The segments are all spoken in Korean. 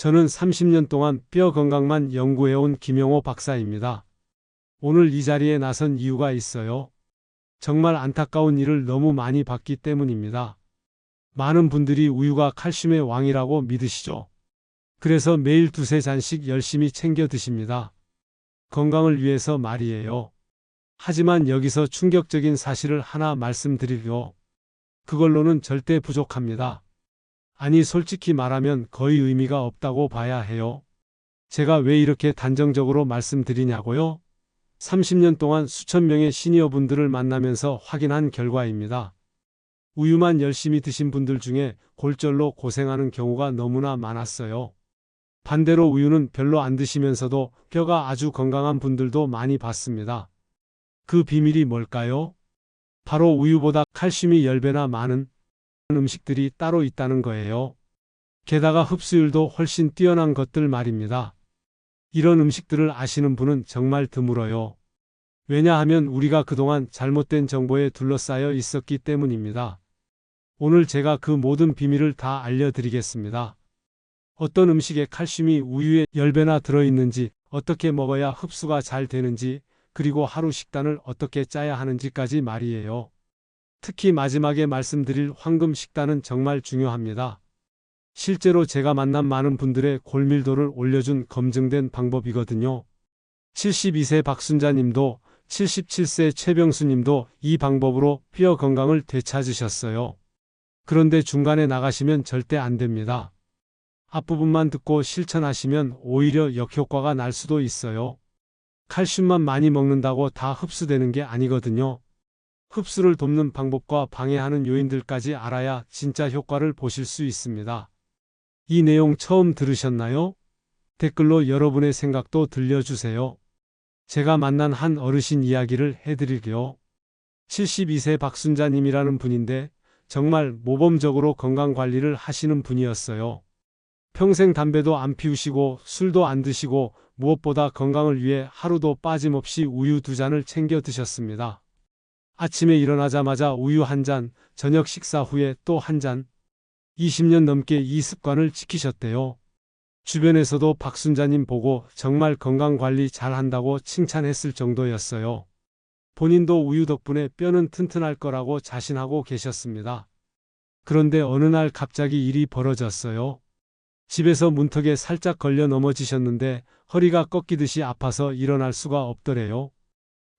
저는 30년 동안 뼈 건강만 연구해온 김영호 박사입니다. 오늘 이 자리에 나선 이유가 있어요. 정말 안타까운 일을 너무 많이 봤기 때문입니다. 많은 분들이 우유가 칼슘의 왕이라고 믿으시죠. 그래서 매일 두세 잔씩 열심히 챙겨 드십니다. 건강을 위해서 말이에요. 하지만 여기서 충격적인 사실을 하나 말씀드리려. 그걸로는 절대 부족합니다. 아니, 솔직히 말하면 거의 의미가 없다고 봐야 해요. 제가 왜 이렇게 단정적으로 말씀드리냐고요? 30년 동안 수천 명의 시니어분들을 만나면서 확인한 결과입니다. 우유만 열심히 드신 분들 중에 골절로 고생하는 경우가 너무나 많았어요. 반대로 우유는 별로 안 드시면서도 뼈가 아주 건강한 분들도 많이 봤습니다. 그 비밀이 뭘까요? 바로 우유보다 칼슘이 10배나 많은 음식들이 따로 있다는 거예요. 게다가 흡수율도 훨씬 뛰어난 것들 말입니다. 이런 음식들을 아시는 분은 정말 드물어요. 왜냐하면 우리가 그동안 잘못된 정보에 둘러싸여 있었기 때문입니다. 오늘 제가 그 모든 비밀을 다 알려드리겠습니다. 어떤 음식에 칼슘이 우유에 10배나 들어있는지, 어떻게 먹어야 흡수가 잘 되는지, 그리고 하루 식단을 어떻게 짜야 하는지까지 말이에요. 특히 마지막에 말씀드릴 황금 식단은 정말 중요합니다. 실제로 제가 만난 많은 분들의 골밀도를 올려준 검증된 방법이거든요. 72세 박순자님도 77세 최병수님도 이 방법으로 뼈 건강을 되찾으셨어요. 그런데 중간에 나가시면 절대 안 됩니다. 앞부분만 듣고 실천하시면 오히려 역효과가 날 수도 있어요. 칼슘만 많이 먹는다고 다 흡수되는 게 아니거든요. 흡수를 돕는 방법과 방해하는 요인들까지 알아야 진짜 효과를 보실 수 있습니다. 이 내용 처음 들으셨나요? 댓글로 여러분의 생각도 들려주세요. 제가 만난 한 어르신 이야기를 해드릴게요. 72세 박순자님이라는 분인데 정말 모범적으로 건강 관리를 하시는 분이었어요. 평생 담배도 안 피우시고 술도 안 드시고 무엇보다 건강을 위해 하루도 빠짐없이 우유 두 잔을 챙겨 드셨습니다. 아침에 일어나자마자 우유 한 잔, 저녁 식사 후에 또 한 잔. 20년 넘게 이 습관을 지키셨대요. 주변에서도 박순자님 보고 정말 건강 관리 잘 한다고 칭찬했을 정도였어요. 본인도 우유 덕분에 뼈는 튼튼할 거라고 자신하고 계셨습니다. 그런데 어느 날 갑자기 일이 벌어졌어요. 집에서 문턱에 살짝 걸려 넘어지셨는데 허리가 꺾이듯이 아파서 일어날 수가 없더래요.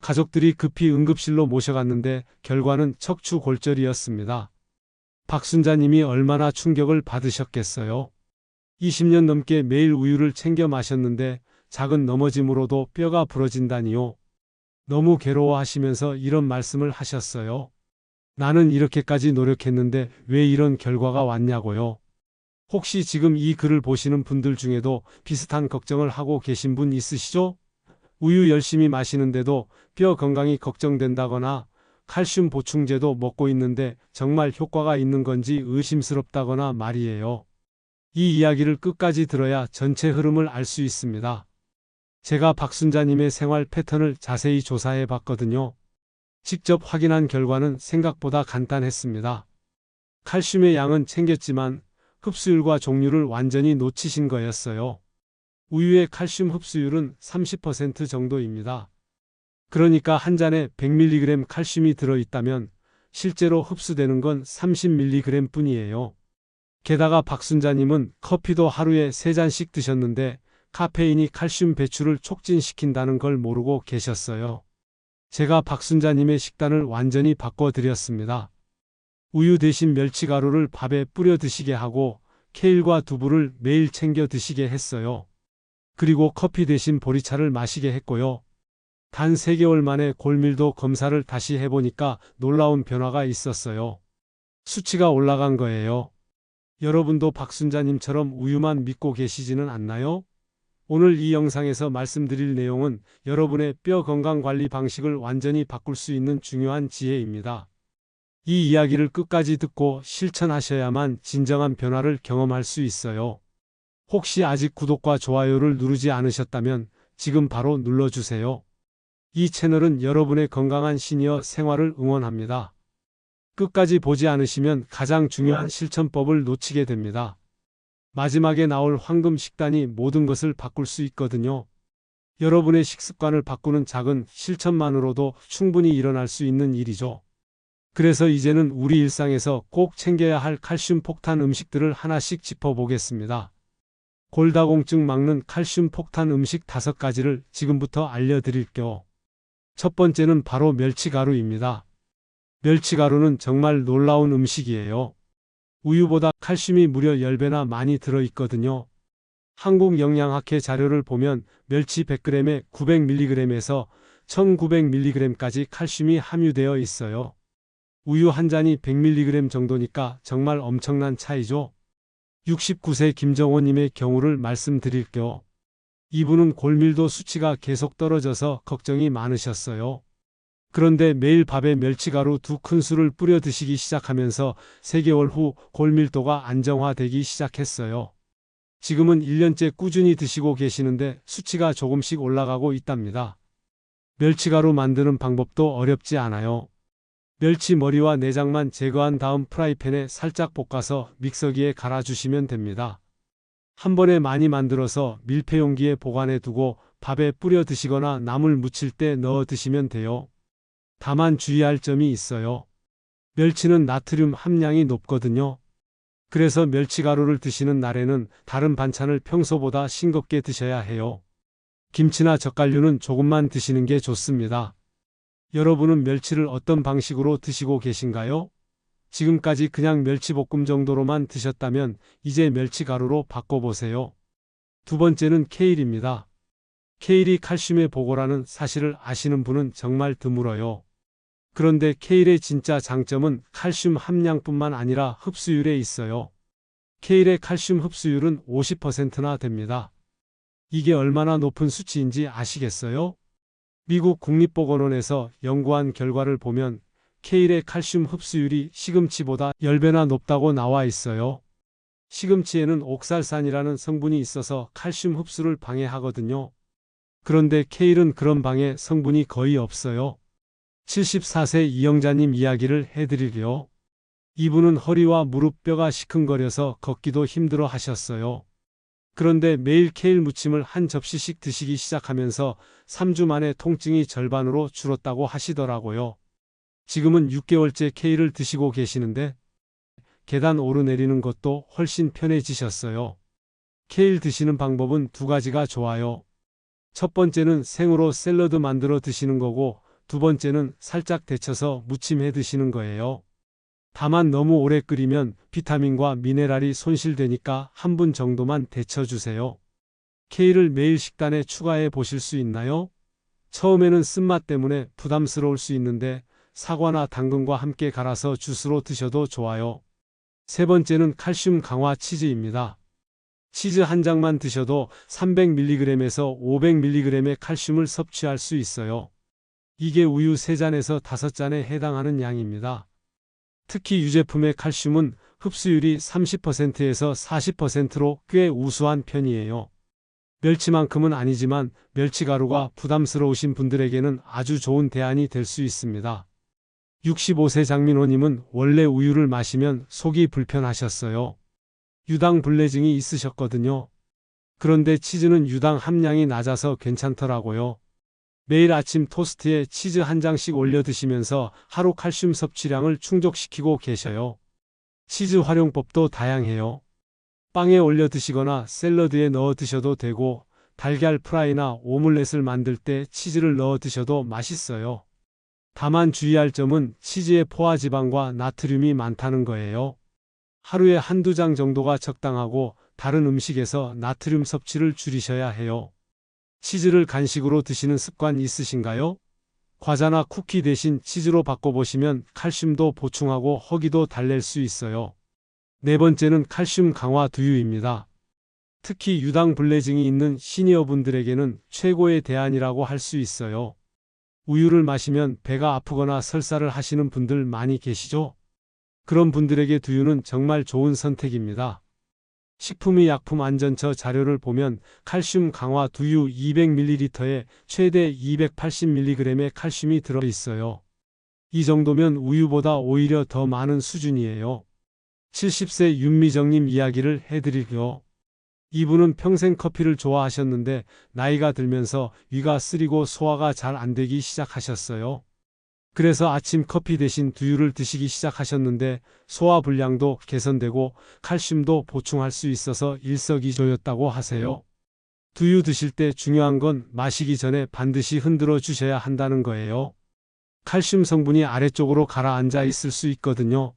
가족들이 급히 응급실로 모셔갔는데 결과는 척추 골절이었습니다. 박순자님이 얼마나 충격을 받으셨겠어요. 20년 넘게 매일 우유를 챙겨 마셨는데 작은 넘어짐으로도 뼈가 부러진다니요. 너무 괴로워하시면서 이런 말씀을 하셨어요. 나는 이렇게까지 노력했는데 왜 이런 결과가 왔냐고요. 혹시 지금 이 글을 보시는 분들 중에도 비슷한 걱정을 하고 계신 분 있으시죠? 우유 열심히 마시는데도 뼈 건강이 걱정된다거나 칼슘 보충제도 먹고 있는데 정말 효과가 있는 건지 의심스럽다거나 말이에요. 이 이야기를 끝까지 들어야 전체 흐름을 알 수 있습니다. 제가 박순자님의 생활 패턴을 자세히 조사해 봤거든요. 직접 확인한 결과는 생각보다 간단했습니다. 칼슘의 양은 챙겼지만 흡수율과 종류를 완전히 놓치신 거였어요. 우유의 칼슘 흡수율은 30% 정도입니다. 그러니까 한 잔에 100mg 칼슘이 들어있다면 실제로 흡수되는 건 30mg 뿐이에요. 게다가 박순자님은 커피도 하루에 3잔씩 드셨는데 카페인이 칼슘 배출을 촉진시킨다는 걸 모르고 계셨어요. 제가 박순자님의 식단을 완전히 바꿔드렸습니다. 우유 대신 멸치가루를 밥에 뿌려 드시게 하고 케일과 두부를 매일 챙겨 드시게 했어요. 그리고 커피 대신 보리차를 마시게 했고요. 단 3개월 만에 골밀도 검사를 다시 해보니까 놀라운 변화가 있었어요. 수치가 올라간 거예요. 여러분도 박순자님처럼 우유만 믿고 계시지는 않나요? 오늘 이 영상에서 말씀드릴 내용은 여러분의 뼈 건강 관리 방식을 완전히 바꿀 수 있는 중요한 지혜입니다. 이 이야기를 끝까지 듣고 실천하셔야만 진정한 변화를 경험할 수 있어요. 혹시 아직 구독과 좋아요를 누르지 않으셨다면 지금 바로 눌러주세요. 이 채널은 여러분의 건강한 시니어 생활을 응원합니다. 끝까지 보지 않으시면 가장 중요한 실천법을 놓치게 됩니다. 마지막에 나올 황금 식단이 모든 것을 바꿀 수 있거든요. 여러분의 식습관을 바꾸는 작은 실천만으로도 충분히 일어날 수 있는 일이죠. 그래서 이제는 우리 일상에서 꼭 챙겨야 할 칼슘 폭탄 음식들을 하나씩 짚어보겠습니다. 골다공증 막는 칼슘 폭탄 음식 다섯 가지를 지금부터 알려드릴게요. 첫 번째는 바로 멸치가루입니다. 멸치가루는 정말 놀라운 음식이에요. 우유보다 칼슘이 무려 10배나 많이 들어있거든요. 한국영양학회 자료를 보면 멸치 100g에 900mg에서 1900mg까지 칼슘이 함유되어 있어요. 우유 한 잔이 100mg 정도니까 정말 엄청난 차이죠. 69세 김정호님의 경우를 말씀드릴게요. 이분은 골밀도 수치가 계속 떨어져서 걱정이 많으셨어요. 그런데 매일 밥에 멸치가루 두 큰술을 뿌려 드시기 시작하면서 3개월 후 골밀도가 안정화되기 시작했어요. 지금은 1년째 꾸준히 드시고 계시는데 수치가 조금씩 올라가고 있답니다. 멸치가루 만드는 방법도 어렵지 않아요. 멸치 머리와 내장만 제거한 다음 프라이팬에 살짝 볶아서 믹서기에 갈아주시면 됩니다. 한 번에 많이 만들어서 밀폐 용기에 보관해 두고 밥에 뿌려 드시거나 나물 무칠 때 넣어 드시면 돼요. 다만 주의할 점이 있어요. 멸치는 나트륨 함량이 높거든요. 그래서 멸치가루를 드시는 날에는 다른 반찬을 평소보다 싱겁게 드셔야 해요. 김치나 젓갈류는 조금만 드시는 게 좋습니다. 여러분은 멸치를 어떤 방식으로 드시고 계신가요? 지금까지 그냥 멸치볶음 정도로만 드셨다면 이제 멸치가루로 바꿔보세요. 두 번째는 케일입니다. 케일이 칼슘의 보고라는 사실을 아시는 분은 정말 드물어요. 그런데 케일의 진짜 장점은 칼슘 함량뿐만 아니라 흡수율에 있어요. 케일의 칼슘 흡수율은 50%나 됩니다. 이게 얼마나 높은 수치인지 아시겠어요? 미국 국립보건원에서 연구한 결과를 보면 케일의 칼슘 흡수율이 시금치보다 10배나 높다고 나와 있어요. 시금치에는 옥살산이라는 성분이 있어서 칼슘 흡수를 방해하거든요. 그런데 케일은 그런 방해 성분이 거의 없어요. 74세 이영자님 이야기를 해드릴게요. 이분은 허리와 무릎뼈가 시큰거려서 걷기도 힘들어 하셨어요. 그런데 매일 케일 무침을 한 접시씩 드시기 시작하면서 3주 만에 통증이 절반으로 줄었다고 하시더라고요. 지금은 6개월째 케일을 드시고 계시는데 계단 오르내리는 것도 훨씬 편해지셨어요. 케일 드시는 방법은 두 가지가 좋아요. 첫 번째는 생으로 샐러드 만들어 드시는 거고 두 번째는 살짝 데쳐서 무침해 드시는 거예요. 다만 너무 오래 끓이면 비타민과 미네랄이 손실되니까 한 분 정도만 데쳐주세요. 케일을 매일 식단에 추가해 보실 수 있나요? 처음에는 쓴맛 때문에 부담스러울 수 있는데 사과나 당근과 함께 갈아서 주스로 드셔도 좋아요. 세 번째는 칼슘 강화 치즈입니다. 치즈 한 장만 드셔도 300mg에서 500mg의 칼슘을 섭취할 수 있어요. 이게 우유 3잔에서 5잔에 해당하는 양입니다. 특히 유제품의 칼슘은 흡수율이 30%에서 40%로 꽤 우수한 편이에요. 멸치만큼은 아니지만 멸치가루가 부담스러우신 분들에게는 아주 좋은 대안이 될 수 있습니다. 65세 장민호님은 원래 우유를 마시면 속이 불편하셨어요. 유당 불내증이 있으셨거든요. 그런데 치즈는 유당 함량이 낮아서 괜찮더라고요. 매일 아침 토스트에 치즈 한 장씩 올려 드시면서 하루 칼슘 섭취량을 충족시키고 계셔요. 치즈 활용법도 다양해요. 빵에 올려 드시거나 샐러드에 넣어 드셔도 되고 달걀 프라이나 오믈렛을 만들 때 치즈를 넣어 드셔도 맛있어요. 다만 주의할 점은 치즈의 포화지방과 나트륨이 많다는 거예요. 하루에 한두 장 정도가 적당하고 다른 음식에서 나트륨 섭취를 줄이셔야 해요. 치즈를 간식으로 드시는 습관 있으신가요? 과자나 쿠키 대신 치즈로 바꿔보시면 칼슘도 보충하고 허기도 달랠 수 있어요. 네 번째는 칼슘 강화 두유입니다. 특히 유당 불내증이 있는 시니어분들에게는 최고의 대안이라고 할 수 있어요. 우유를 마시면 배가 아프거나 설사를 하시는 분들 많이 계시죠? 그런 분들에게 두유는 정말 좋은 선택입니다. 식품의 약품 안전처 자료를 보면 칼슘 강화 두유 200ml에 최대 280mg의 칼슘이 들어 있어요. 이 정도면 우유보다 오히려 더 많은 수준이에요. 70세 윤미정님 이야기를 해드릴게요. 이분은 평생 커피를 좋아하셨는데 나이가 들면서 위가 쓰리고 소화가 잘 안 되기 시작하셨어요. 그래서 아침 커피 대신 두유를 드시기 시작하셨는데 소화 불량도 개선되고 칼슘도 보충할 수 있어서 일석이조였다고 하세요. 두유 드실 때 중요한 건 마시기 전에 반드시 흔들어 주셔야 한다는 거예요. 칼슘 성분이 아래쪽으로 가라앉아 있을 수 있거든요.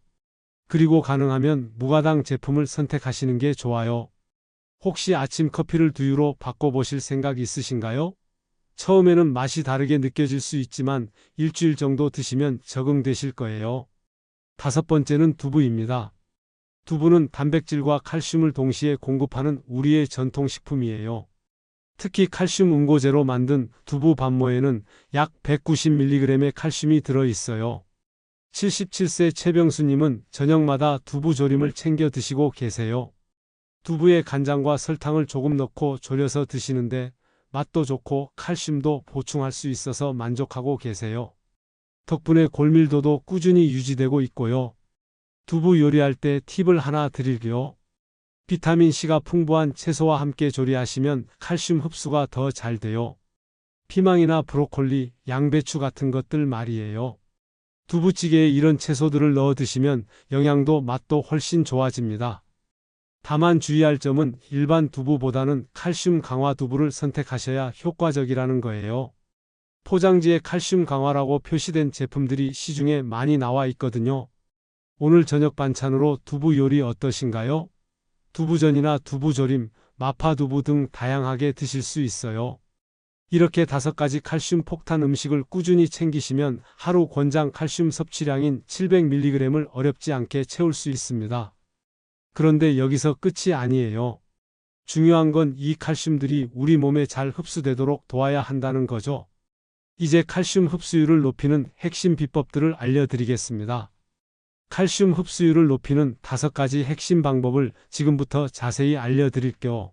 그리고 가능하면 무가당 제품을 선택하시는 게 좋아요. 혹시 아침 커피를 두유로 바꿔보실 생각 있으신가요? 처음에는 맛이 다르게 느껴질 수 있지만 일주일 정도 드시면 적응되실 거예요. 다섯 번째는 두부입니다. 두부는 단백질과 칼슘을 동시에 공급하는 우리의 전통식품이에요. 특히 칼슘 응고제로 만든 두부 반모에는 약 190mg의 칼슘이 들어 있어요. 77세 최병수님은 저녁마다 두부 조림을 챙겨 드시고 계세요. 두부에 간장과 설탕을 조금 넣고 졸여서 드시는데 맛도 좋고 칼슘도 보충할 수 있어서 만족하고 계세요. 덕분에 골밀도도 꾸준히 유지되고 있고요. 두부 요리할 때 팁을 하나 드릴게요. 비타민C가 풍부한 채소와 함께 조리하시면 칼슘 흡수가 더 잘 돼요. 피망이나 브로콜리, 양배추 같은 것들 말이에요. 두부찌개에 이런 채소들을 넣어 드시면 영양도 맛도 훨씬 좋아집니다. 다만 주의할 점은 일반 두부보다는 칼슘 강화 두부를 선택하셔야 효과적이라는 거예요. 포장지에 칼슘 강화라고 표시된 제품들이 시중에 많이 나와 있거든요. 오늘 저녁 반찬으로 두부 요리 어떠신가요? 두부전이나 두부조림, 마파두부 등 다양하게 드실 수 있어요. 이렇게 다섯 가지 칼슘 폭탄 음식을 꾸준히 챙기시면 하루 권장 칼슘 섭취량인 700mg을 어렵지 않게 채울 수 있습니다. 그런데 여기서 끝이 아니에요. 중요한 건 이 칼슘들이 우리 몸에 잘 흡수되도록 도와야 한다는 거죠. 이제 칼슘 흡수율을 높이는 핵심 비법들을 알려드리겠습니다. 칼슘 흡수율을 높이는 다섯 가지 핵심 방법을 지금부터 자세히 알려드릴게요.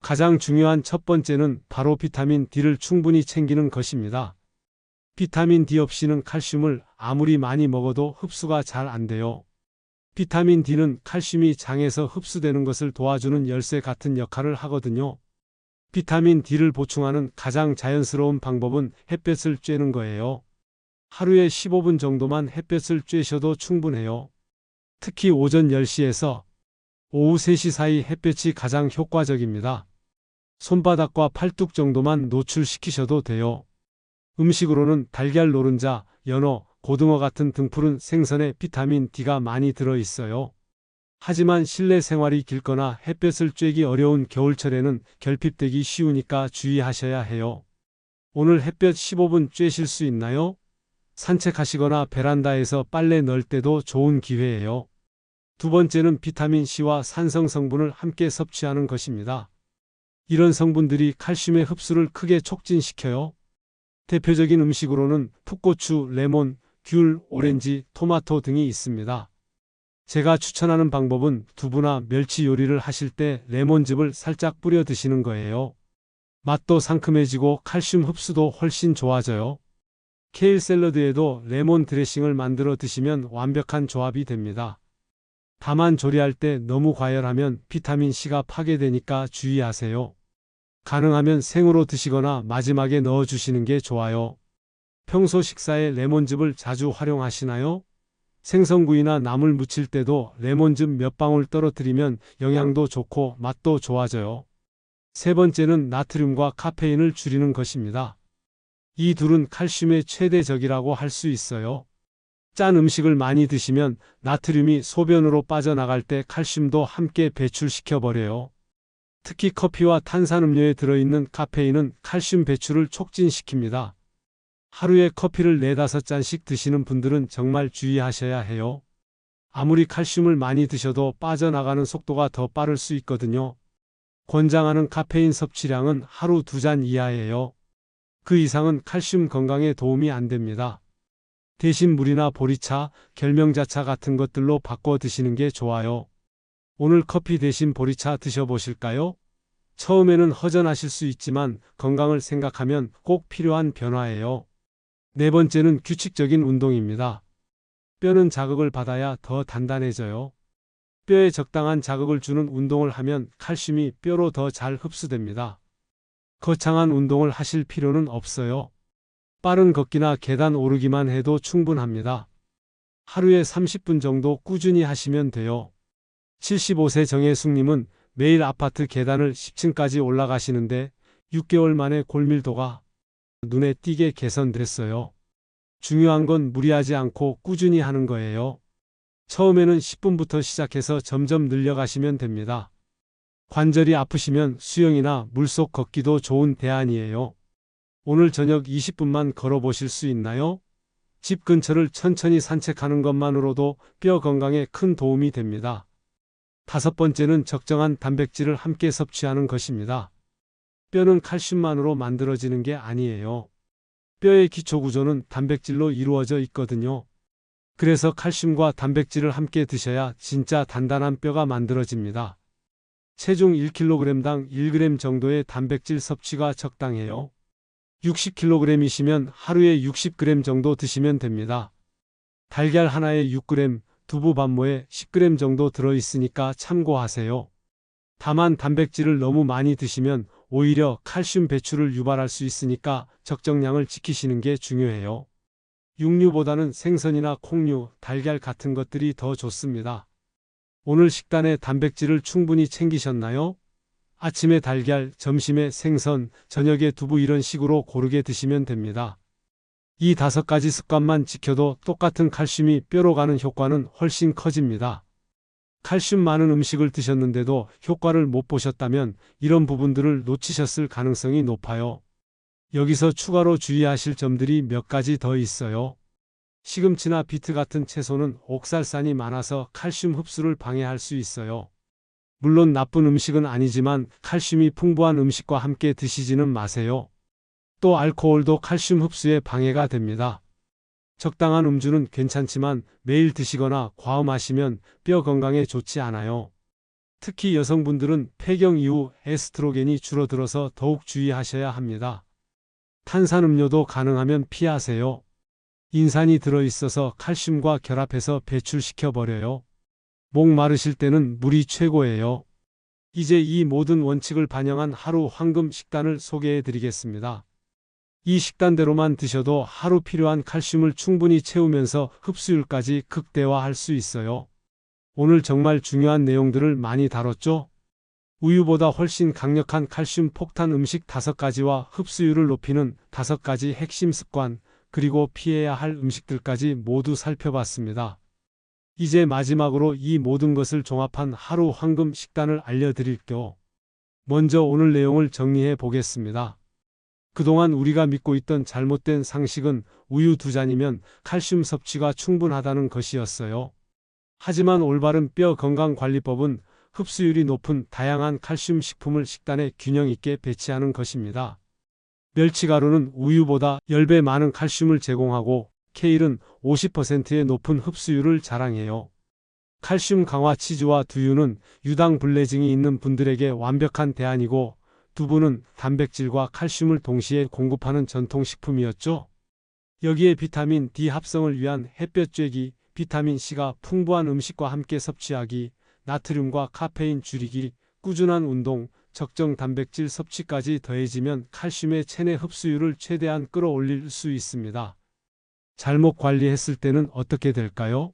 가장 중요한 첫 번째는 바로 비타민 D를 충분히 챙기는 것입니다. 비타민 D 없이는 칼슘을 아무리 많이 먹어도 흡수가 잘 안 돼요. 비타민 D는 칼슘이 장에서 흡수되는 것을 도와주는 열쇠 같은 역할을 하거든요. 비타민 D를 보충하는 가장 자연스러운 방법은 햇볕을 쬐는 거예요. 하루에 15분 정도만 햇볕을 쬐셔도 충분해요. 특히 오전 10시에서 오후 3시 사이 햇볕이 가장 효과적입니다. 손바닥과 팔뚝 정도만 노출시키셔도 돼요. 음식으로는 달걀 노른자, 연어, 고등어 같은 등푸른 생선에 비타민 D가 많이 들어 있어요. 하지만 실내 생활이 길거나 햇볕을 쬐기 어려운 겨울철에는 결핍되기 쉬우니까 주의하셔야 해요. 오늘 햇볕 15분 쬐실 수 있나요? 산책하시거나 베란다에서 빨래 넣을 때도 좋은 기회예요. 두 번째는 비타민 C와 산성 성분을 함께 섭취하는 것입니다. 이런 성분들이 칼슘의 흡수를 크게 촉진시켜요. 대표적인 음식으로는 풋고추, 레몬, 귤, 오렌지, 토마토 등이 있습니다. 제가 추천하는 방법은 두부나 멸치 요리를 하실 때 레몬즙을 살짝 뿌려 드시는 거예요. 맛도 상큼해지고 칼슘 흡수도 훨씬 좋아져요. 케일 샐러드에도 레몬 드레싱을 만들어 드시면 완벽한 조합이 됩니다. 다만 조리할 때 너무 과열하면 비타민C가 파괴되니까 주의하세요. 가능하면 생으로 드시거나 마지막에 넣어 주시는 게 좋아요. 평소 식사에 레몬즙을 자주 활용하시나요? 생선구이나 나물 무칠 때도 레몬즙 몇 방울 떨어뜨리면 영양도 좋고 맛도 좋아져요. 세 번째는 나트륨과 카페인을 줄이는 것입니다. 이 둘은 칼슘의 최대적이라고 할 수 있어요. 짠 음식을 많이 드시면 나트륨이 소변으로 빠져나갈 때 칼슘도 함께 배출시켜 버려요. 특히 커피와 탄산음료에 들어있는 카페인은 칼슘 배출을 촉진시킵니다. 하루에 커피를 네다섯 잔씩 드시는 분들은 정말 주의하셔야 해요. 아무리 칼슘을 많이 드셔도 빠져나가는 속도가 더 빠를 수 있거든요. 권장하는 카페인 섭취량은 하루 두잔 이하예요. 그 이상은 칼슘 건강에 도움이 안 됩니다. 대신 물이나 보리차, 결명자차 같은 것들로 바꿔 드시는 게 좋아요. 오늘 커피 대신 보리차 드셔보실까요? 처음에는 허전하실 수 있지만 건강을 생각하면 꼭 필요한 변화예요. 네 번째는 규칙적인 운동입니다. 뼈는 자극을 받아야 더 단단해져요. 뼈에 적당한 자극을 주는 운동을 하면 칼슘이 뼈로 더 잘 흡수됩니다. 거창한 운동을 하실 필요는 없어요. 빠른 걷기나 계단 오르기만 해도 충분합니다. 하루에 30분 정도 꾸준히 하시면 돼요. 75세 정혜숙님은 매일 아파트 계단을 10층까지 올라가시는데 6개월 만에 골밀도가 눈에 띄게 개선됐어요. 중요한 건 무리하지 않고 꾸준히 하는 거예요. 처음에는 10분부터 시작해서 점점 늘려가시면 됩니다. 관절이 아프시면 수영이나 물속 걷기도 좋은 대안이에요. 오늘 저녁 20분만 걸어보실 수 있나요? 집 근처를 천천히 산책하는 것만으로도 뼈 건강에 큰 도움이 됩니다. 다섯 번째는 적정한 단백질을 함께 섭취하는 것입니다. 뼈는 칼슘만으로 만들어지는 게 아니에요. 뼈의 기초 구조는 단백질로 이루어져 있거든요. 그래서 칼슘과 단백질을 함께 드셔야 진짜 단단한 뼈가 만들어집니다. 체중 1kg당 1g 정도의 단백질 섭취가 적당해요. 60kg이시면 하루에 60g 정도 드시면 됩니다. 달걀 하나에 6g, 두부 반모에 10g 정도 들어있으니까 참고하세요. 다만 단백질을 너무 많이 드시면 오히려 칼슘 배출을 유발할 수 있으니까 적정량을 지키시는 게 중요해요. 육류보다는 생선이나 콩류, 달걀 같은 것들이 더 좋습니다. 오늘 식단에 단백질을 충분히 챙기셨나요? 아침에 달걀, 점심에 생선, 저녁에 두부 이런 식으로 고르게 드시면 됩니다. 이 다섯 가지 습관만 지켜도 똑같은 칼슘이 뼈로 가는 효과는 훨씬 커집니다. 칼슘 많은 음식을 드셨는데도 효과를 못 보셨다면 이런 부분들을 놓치셨을 가능성이 높아요. 여기서 추가로 주의하실 점들이 몇 가지 더 있어요. 시금치나 비트 같은 채소는 옥살산이 많아서 칼슘 흡수를 방해할 수 있어요. 물론 나쁜 음식은 아니지만 칼슘이 풍부한 음식과 함께 드시지는 마세요. 또 알코올도 칼슘 흡수에 방해가 됩니다. 적당한 음주는 괜찮지만 매일 드시거나 과음하시면 뼈 건강에 좋지 않아요. 특히 여성분들은 폐경 이후 에스트로겐이 줄어들어서 더욱 주의하셔야 합니다. 탄산음료도 가능하면 피하세요. 인산이 들어있어서 칼슘과 결합해서 배출시켜 버려요. 목 마르실 때는 물이 최고예요. 이제 이 모든 원칙을 반영한 하루 황금 식단을 소개해 드리겠습니다. 이 식단대로만 드셔도 하루 필요한 칼슘을 충분히 채우면서 흡수율까지 극대화할 수 있어요. 오늘 정말 중요한 내용들을 많이 다뤘죠? 우유보다 훨씬 강력한 칼슘 폭탄 음식 5가지와 흡수율을 높이는 5가지 핵심 습관, 그리고 피해야 할 음식들까지 모두 살펴봤습니다. 이제 마지막으로 이 모든 것을 종합한 하루 황금 식단을 알려드릴게요. 먼저 오늘 내용을 정리해 보겠습니다. 그동안 우리가 믿고 있던 잘못된 상식은 우유 두 잔이면 칼슘 섭취가 충분하다는 것이었어요. 하지만 올바른 뼈 건강 관리법은 흡수율이 높은 다양한 칼슘 식품을 식단에 균형 있게 배치하는 것입니다. 멸치가루는 우유보다 10배 많은 칼슘을 제공하고 케일은 50%의 높은 흡수율을 자랑해요. 칼슘 강화 치즈와 두유는 유당 불내증이 있는 분들에게 완벽한 대안이고 두부는 단백질과 칼슘을 동시에 공급하는 전통식품이었죠. 여기에 비타민 D 합성을 위한 햇볕 쬐기, 비타민 C가 풍부한 음식과 함께 섭취하기, 나트륨과 카페인 줄이기, 꾸준한 운동, 적정 단백질 섭취까지 더해지면 칼슘의 체내 흡수율을 최대한 끌어올릴 수 있습니다. 잘못 관리했을 때는 어떻게 될까요?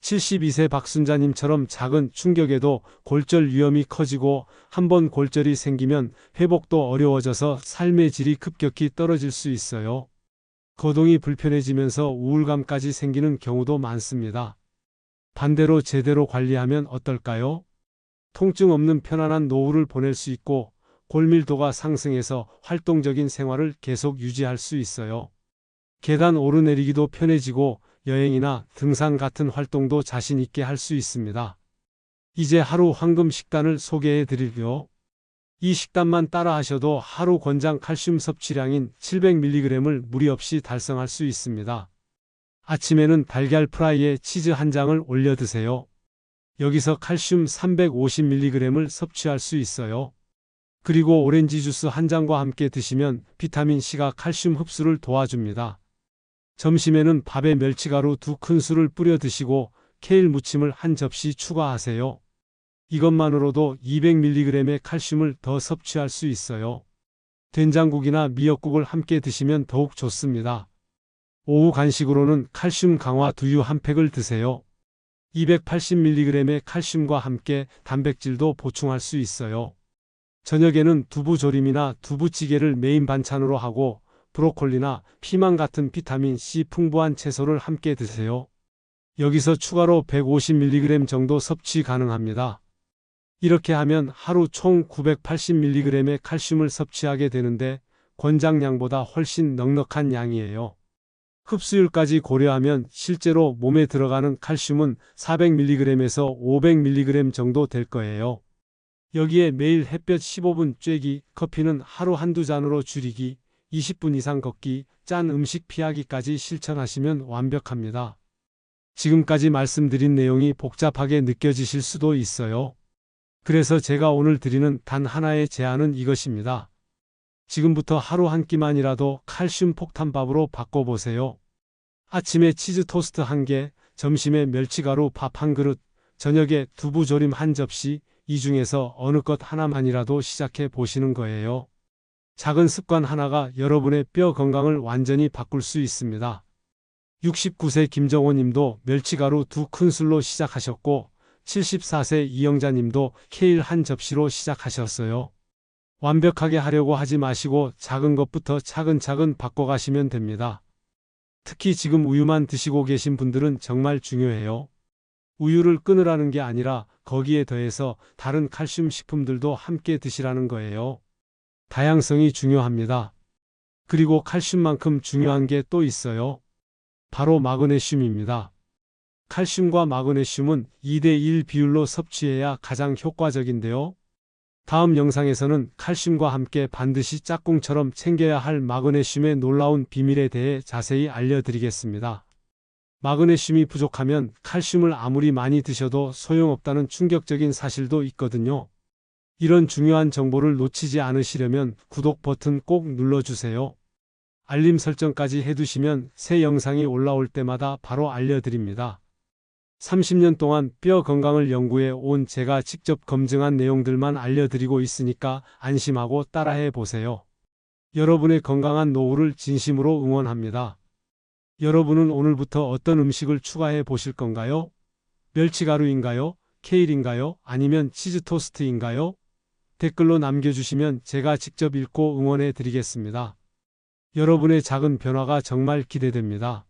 72세 박순자님처럼 작은 충격에도 골절 위험이 커지고 한번 골절이 생기면 회복도 어려워져서 삶의 질이 급격히 떨어질 수 있어요. 거동이 불편해지면서 우울감까지 생기는 경우도 많습니다. 반대로 제대로 관리하면 어떨까요? 통증 없는 편안한 노후를 보낼 수 있고 골밀도가 상승해서 활동적인 생활을 계속 유지할 수 있어요. 계단 오르내리기도 편해지고 여행이나 등산 같은 활동도 자신 있게 할 수 있습니다. 이제 하루 황금 식단을 소개해 드릴게요. 이 식단만 따라 하셔도 하루 권장 칼슘 섭취량인 700mg을 무리 없이 달성할 수 있습니다. 아침에는 달걀 프라이에 치즈 한 장을 올려 드세요. 여기서 칼슘 350mg을 섭취할 수 있어요. 그리고 오렌지 주스 한 잔과 함께 드시면 비타민 C가 칼슘 흡수를 도와줍니다. 점심에는 밥에 멸치가루 두 큰술을 뿌려 드시고 케일 무침을 한 접시 추가하세요. 이것만으로도 200mg의 칼슘을 더 섭취할 수 있어요. 된장국이나 미역국을 함께 드시면 더욱 좋습니다. 오후 간식으로는 칼슘 강화 두유 한 팩을 드세요. 280mg의 칼슘과 함께 단백질도 보충할 수 있어요. 저녁에는 두부조림이나 두부찌개를 메인 반찬으로 하고 브로콜리나 피망 같은 비타민 C 풍부한 채소를 함께 드세요. 여기서 추가로 150mg 정도 섭취 가능합니다. 이렇게 하면 하루 총 980mg의 칼슘을 섭취하게 되는데 권장량보다 훨씬 넉넉한 양이에요. 흡수율까지 고려하면 실제로 몸에 들어가는 칼슘은 400mg에서 500mg 정도 될 거예요. 여기에 매일 햇볕 15분 쬐기, 커피는 하루 한두 잔으로 줄이기, 20분 이상 걷기, 짠 음식 피하기까지 실천하시면 완벽합니다. 지금까지 말씀드린 내용이 복잡하게 느껴지실 수도 있어요. 그래서 제가 오늘 드리는 단 하나의 제안은 이것입니다. 지금부터 하루 한 끼만이라도 칼슘 폭탄밥으로 바꿔보세요. 아침에 치즈 토스트 한 개, 점심에 멸치가루 밥 한 그릇, 저녁에 두부조림 한 접시, 이 중에서 어느 것 하나만이라도 시작해 보시는 거예요. 작은 습관 하나가 여러분의 뼈 건강을 완전히 바꿀 수 있습니다. 69세 김정호 님도 멸치가루 두 큰술로 시작하셨고, 74세 이영자 님도 케일 한 접시로 시작하셨어요. 완벽하게 하려고 하지 마시고 작은 것부터 차근차근 바꿔가시면 됩니다. 특히 지금 우유만 드시고 계신 분들은 정말 중요해요. 우유를 끊으라는 게 아니라 거기에 더해서 다른 칼슘 식품들도 함께 드시라는 거예요. 다양성이 중요합니다. 그리고 칼슘만큼 중요한 게 또 있어요. 바로 마그네슘입니다. 칼슘과 마그네슘은 2대1 비율로 섭취해야 가장 효과적인데요. 다음 영상에서는 칼슘과 함께 반드시 짝꿍처럼 챙겨야 할 마그네슘의 놀라운 비밀에 대해 자세히 알려드리겠습니다. 마그네슘이 부족하면 칼슘을 아무리 많이 드셔도 소용없다는 충격적인 사실도 있거든요. 이런 중요한 정보를 놓치지 않으시려면 구독 버튼 꼭 눌러주세요. 알림 설정까지 해두시면 새 영상이 올라올 때마다 바로 알려드립니다. 30년 동안 뼈 건강을 연구해 온 제가 직접 검증한 내용들만 알려드리고 있으니까 안심하고 따라해 보세요. 여러분의 건강한 노후를 진심으로 응원합니다. 여러분은 오늘부터 어떤 음식을 추가해 보실 건가요? 멸치가루인가요? 케일인가요? 아니면 치즈 토스트인가요? 댓글로 남겨주시면 제가 직접 읽고 응원해 드리겠습니다. 여러분의 작은 변화가 정말 기대됩니다.